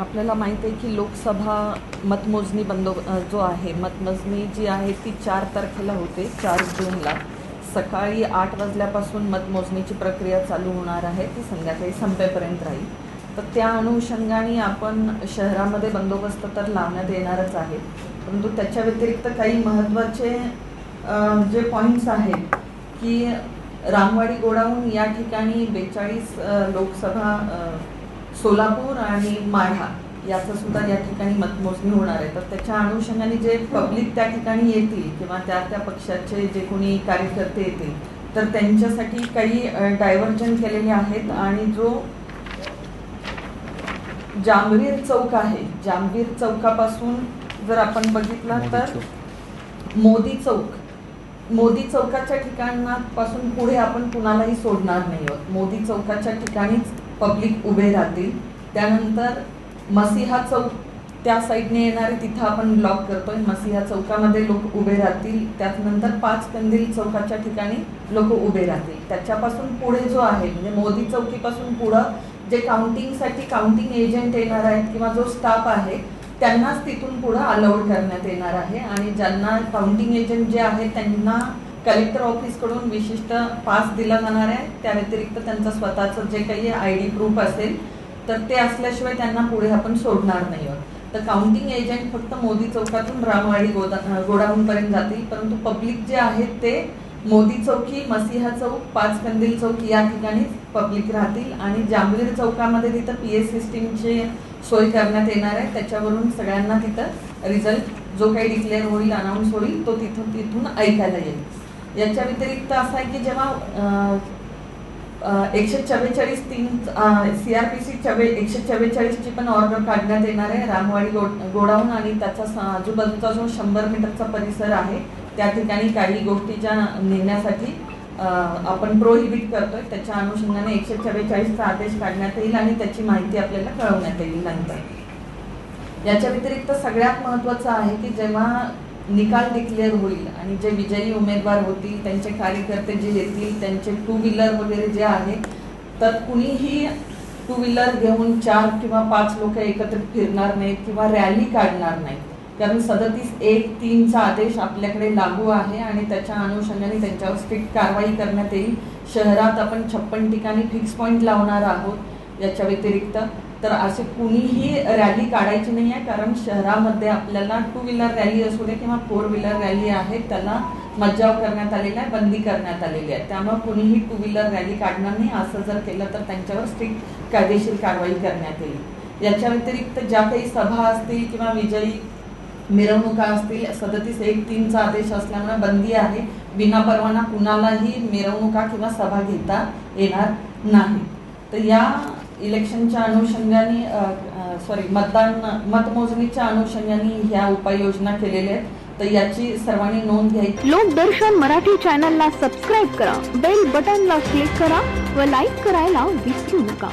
आपल्याला माहीत आहे की लोकसभा मतमोजणी बंदो जो आहे मतमोजणी जी आहे ती चार तारखेला होते चार जूनला. सकाळी आठ वाजल्यापासून मतमोजणीची प्रक्रिया चालू होणार आहे ती संध्याकाळी संपेपर्यंत राहील. तर त्या अनुषंगाने आपण शहरामध्ये बंदोबस्त तर लावण्यात येणारच आहे. परंतु त्याच्या व्यतिरिक्त काही महत्त्वाचे जे पॉईंट्स आहेत की रामवाडी गोडाऊन या ठिकाणी बेचाळीस लोकसभा सोलापूर आणि माढा याचं सुद्धा या ठिकाणी मतमोजणी होणार आहे. तर त्याच्या अनुषंगाने जे पब्लिक त्या ठिकाणी येतील किंवा त्या त्या पक्षाचे जे कोणी कार्यकर्ते येतील तर त्यांच्यासाठी काही डायव्हर्जन केलेले आहेत आणि जो जांभवीर चौक आहे जांभवीर चौकापासून जर आपण बघितला तर मोदी चौक मोदी चौकाच्या ठिकाणापासून पुढे आपण कुणालाही सोडणार नाही आहोत. मोदी चौकाच्या ठिकाणीच पब्लिक उभे राहतील. त्यानंतर मसिहा चौक त्या साईडने येणारे तिथं आपण ब्लॉक करतोय. मसिहा चौकामध्ये लोक उभे राहतील. त्यानंतर पाच कंदील चौकाच्या ठिकाणी लोक उभे राहतील. त्याच्यापासून पुढे जो आहे म्हणजे मोदी चौकीपासून पुढं जे काउंटिंगसाठी काउंटिंग एजंट येणार आहेत किंवा जो स्टाफ आहे त्यांनाच तिथून पुढं अलाउड करण्यात येणार आहे. आणि ज्यांना काउंटिंग एजंट जे आहेत त्यांना कलेक्टर ऑफिसकडून विशिष्ट पास दिला जाणार आहे. त्या व्यतिरिक्त त्यांचं स्वतःचं जे काही आय डी प्रूफ असेल तर ते असल्याशिवाय त्यांना पुढे आपण सोडणार नाही आहोत. तर काउंटिंग एजंट फक्त मोदी चौकातून रामवाडी गोदा गोडाऊनपर्यंत जातील परंतु पब्लिक जे आहेत ते मोदी चौकी मसिहा चौक पाच कंदील चौक या ठिकाणी पब्लिक राहतील. आणि जांभवीर चौकामध्ये तिथं पी एस सिस्टीमची सोय करण्यात येणार आहे. त्याच्यावरून सगळ्यांना तिथं रिझल्ट जो काही डिक्लेअर होईल अनाऊन्स होईल तो तिथून तिथून ऐकायला येईल. याच्या व्यतिरिक्त असं आहे की जेव्हा एकशे चव्वेचाळीस तीन सी आर पी सी चव्वे एकशे चव्वेचाळीसची पण ऑर्डर काढण्यात येणार आहे. रामवाडी गो गोडाऊन आणि त्याचा आजूबाजूचा जो शंभर मीटरचा परिसर आहे त्या ठिकाणी काही गोष्टीच्या नेण्यासाठी आपण प्रोहिबिट करतोय. त्याच्या अनुषंगाने एकशे चव्वेचाळीसचा आदेश काढण्यात येईल आणि त्याची माहिती आपल्याला कळवण्यात येईल नंतर. याच्या व्यतिरिक्त सगळ्यात महत्त्वाचं आहे की जेव्हा निकाल डिक्लेअर होईल आणि जे विजयी उमेदवार होतील त्यांचे कार्यकर्ते जे येतील त्यांचे टू व्हीलर वगैरे जे आहे तर कुणीही टू व्हीलर घेऊन चार किंवा पाच लोक एकत्रित फिरणार नाहीत किंवा रॅली काढणार नाहीत. कारण सदतीस एक तीनचा आदेश आपल्याकडे लागू आहे आणि त्याच्या अनुषंगाने त्यांच्यावर स्ट्रिक्ट कारवाई करण्यात येईल. शहरात आपण छप्पन ठिकाणी फिक्स पॉईंट लावणार आहोत याच्या व्यतिरिक्त. तर असे कुणीही रॅली काढायची नाही आहे कारण शहरामध्ये आपल्याला टू व्हीलर रॅली असू दे किंवा फोर व्हीलर रॅली आहे त्याला मज्जाव करण्यात आलेला आहे बंदी करण्यात आलेली आहे. त्यामुळे कुणीही टू व्हीलर रॅली काढणार नाही. असं जर केलं तर त्यांच्यावर स्ट्रिक्ट कायदेशीर कारवाई करण्यात येईल. याच्या व्यतिरिक्त ज्या काही सभा असतील किंवा विजयी मिरवणुका असतील सदतीस एक तीनचा आदेश असल्यामुळे बंदी आहे. विना परवाना कुणालाही मिरवणुका किंवा सभा घेता येणार नाही. तर या इलेक्शनच्या अनुषंगाने सॉरी मतदान मतमोजणीच्या अनुषंगाने ह्या उपाययोजना केलेल्या आहेत. तर याची सर्वांनी नोंद घ्यायची. लोकदर्शन मराठी चॅनलला सबस्क्राईब करा बेल बटनला क्लिक करा व लाईक करायला विसरू नका.